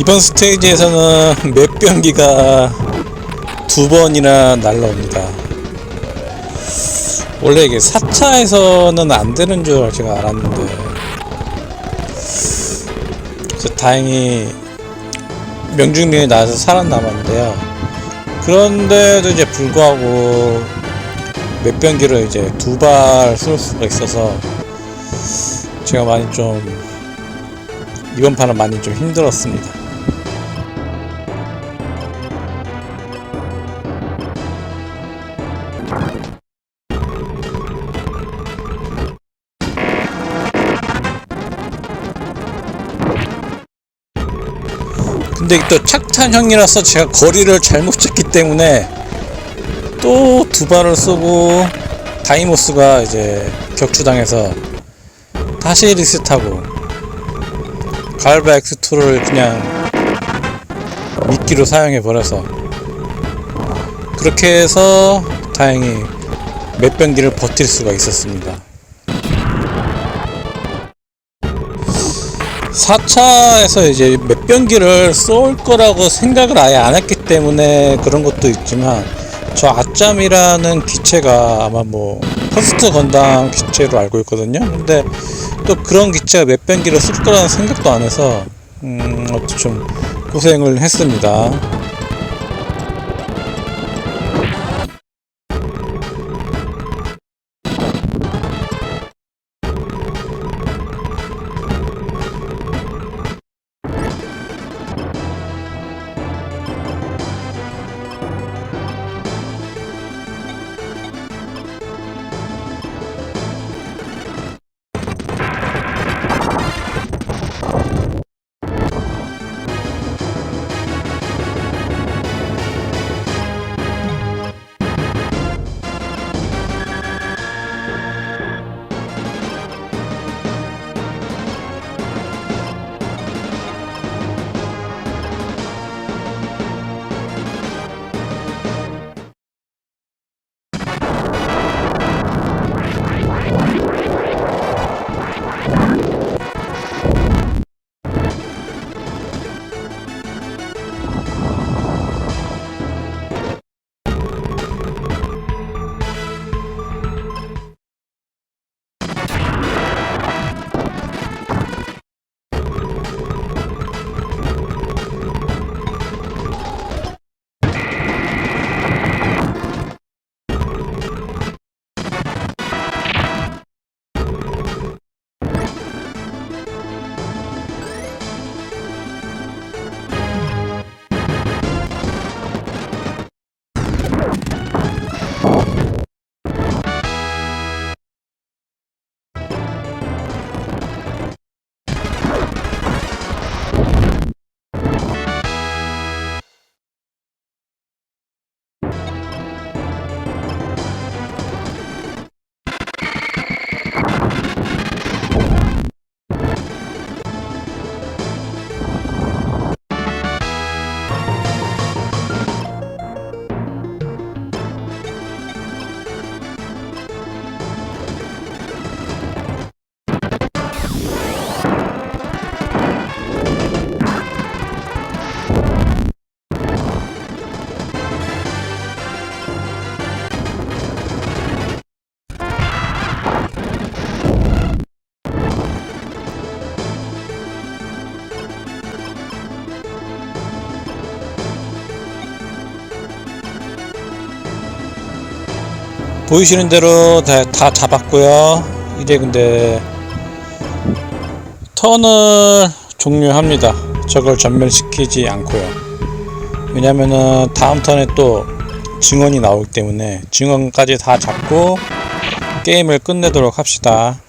이번 스테이지에서는 몇 병기가 두 번이나 날라옵니다. 원래 이게 4차에서는 안 되는 줄 제가 알았는데 다행히 명중률이 나와서 살아남았는데요. 그런데도 이제 불구하고 몇 병기를 이제 두 발 쏠 수가 있어서 제가 많이 좀 이번 판은 많이 좀 힘들었습니다. 근데 또 착탄 형이라서 제가 거리를 잘못 쳤기 때문에 또 두 발을 쏘고 다이모스가 이제 격추당해서 다시 리셋하고 갈바 X2를 그냥 미끼로 사용해 버려서 그렇게 해서 다행히 몇 병기를 버틸 수가 있었습니다. 4차에서 이제 몇 병기를 쏠 거라고 생각을 아예 안 했기 때문에 그런 것도 있지만 저 아짬이라는 기체가 아마 뭐 퍼스트 건담 기체로 알고 있거든요. 근데 또 그런 기체가 몇 병기를 쓸 거라는 생각도 안 해서 음, 좀 고생을 했습니다. 보이시는 대로 다, 다 잡았고요. 이제 근데 턴을 종료합니다. 저걸 전멸시키지 않고요. 왜냐면은 다음 턴에 또 증언이 나오기 때문에 증언까지 다 잡고 게임을 끝내도록 합시다.